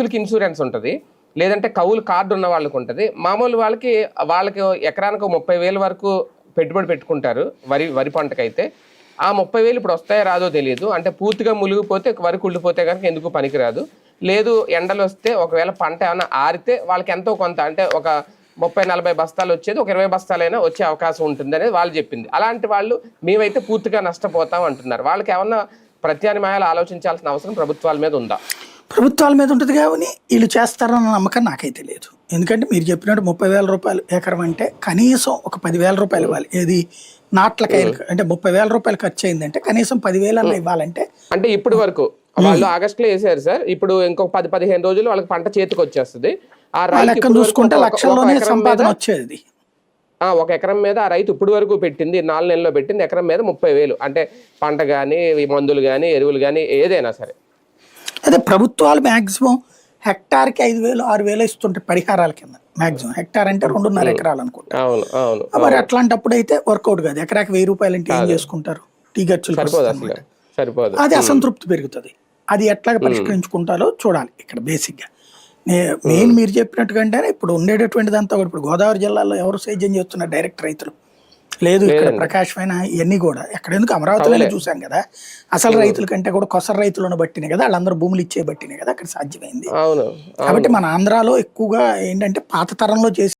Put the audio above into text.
రైతులకి ఇన్సూరెన్స్ ఉంటుంది లేదంటే కౌలు కార్డు ఉన్న వాళ్ళకి ఉంటుంది. మామూలు వాళ్ళకి వాళ్ళకి ఎకరానికి ఒక ముప్పై వేల వరకు పెట్టుబడి పెట్టుకుంటారు వరి వరి పంటకైతే. ఆ ముప్పై వేలు ఇప్పుడు వస్తాయో రాదో తెలియదు అంటే పూర్తిగా మునిగిపోతే వరి కుళ్ళిపోతే కనుక ఎందుకు పనికిరాదు. లేదు ఎండలు వస్తే ఒకవేళ పంట ఏమైనా ఆరితే వాళ్ళకి ఎంతో కొంత అంటే ఒక ముప్పై నలభై బస్తాలు వచ్చేది ఒక ఇరవై బస్తాలైనా వచ్చే అవకాశం ఉంటుంది అనేది వాళ్ళు చెప్పింది. అలాంటి వాళ్ళు మేమైతే పూర్తిగా నష్టపోతాం అంటున్నారు. వాళ్ళకి ఏమన్నా ప్రత్యామ్నాయాలు ఆలోచించాల్సిన అవసరం ప్రభుత్వాల మీద ఉందా? ప్రభుత్వాల మీద ఉంటుంది కానీ వీళ్ళు చేస్తారన్న నమ్మకం నాకైతే లేదు. ఎందుకంటే మీరు చెప్పినట్టు ముప్పై వేల రూపాయలు ఎకరం అంటే కనీసం ఒక పదివేల రూపాయలు ఇవ్వాలి. ఏది నాట్లకాయలు అంటే ముప్పై వేల రూపాయలు ఖర్చు అయిందంటే కనీసం పదివేలు ఇవ్వాలంటే అంటే ఇప్పటి వరకు వాళ్ళు ఆగస్టులో వేసారు సార్. ఇప్పుడు ఇంకొక పది పదిహేను రోజులు వాళ్ళకి పంట చేతికి వచ్చేస్తుంది. ఆ రైతు చూసుకుంటే లక్షల్లోనే సంపాదన వచ్చేది. ఆ, ఒక ఎకరం మీద ఆ రైతు ఇప్పుడు వరకు పెట్టింది నాలుగు నెలల్లో పెట్టింది ఎకరం మీద ముప్పై వేలు. అంటే పంట కానీ మందులు కానీ ఎరువులు కానీ ఏదైనా సరే. అదే ప్రభుత్వాలు మాక్సిమం హెక్టార్కి ఐదు వేలు ఆరు వేలు ఇస్తుంటాయి పరిహారాల కింద మాక్సిమం. హెక్టార్ అంటే రెండున్నర ఎకరాలు అనుకుంటా. మరి అట్లాంటప్పుడు అయితే వర్కౌట్ కాదు. ఎకరాకి వెయ్యి రూపాయలు అంటే ఏం చేసుకుంటారు? టీ ఖర్చులు అది అసంతృప్తి పెరుగుతుంది. అది ఎట్లాగ పరిష్కరించుకుంటారో చూడాలి ఇక్కడ బేసిక్గా. మెయిన్ మీరు చెప్పినట్టుగా అంటే ఇప్పుడు ఉండేటటువంటిది అంతా కూడా ఇప్పుడు గోదావరి జిల్లాలో ఎవరు సేద్యం చేస్తున్నారు డైరెక్ట్ రైతులు? లేదు ఇక్కడ ప్రకాశ్ పైన ఇవన్నీ కూడా. ఎక్కడ ఎందుకు అమరావతిలోనే చూసాం కదా? అసలు రైతుల కంటే కూడా కొసర రైతులను బట్టినే కదా వాళ్ళందరూ భూములు ఇచ్చే బట్టినే కదా అక్కడ సాధ్యమైంది. కాబట్టి మన ఆంధ్రాలో ఎక్కువగా ఏంటంటే పాత తరంలో చేసి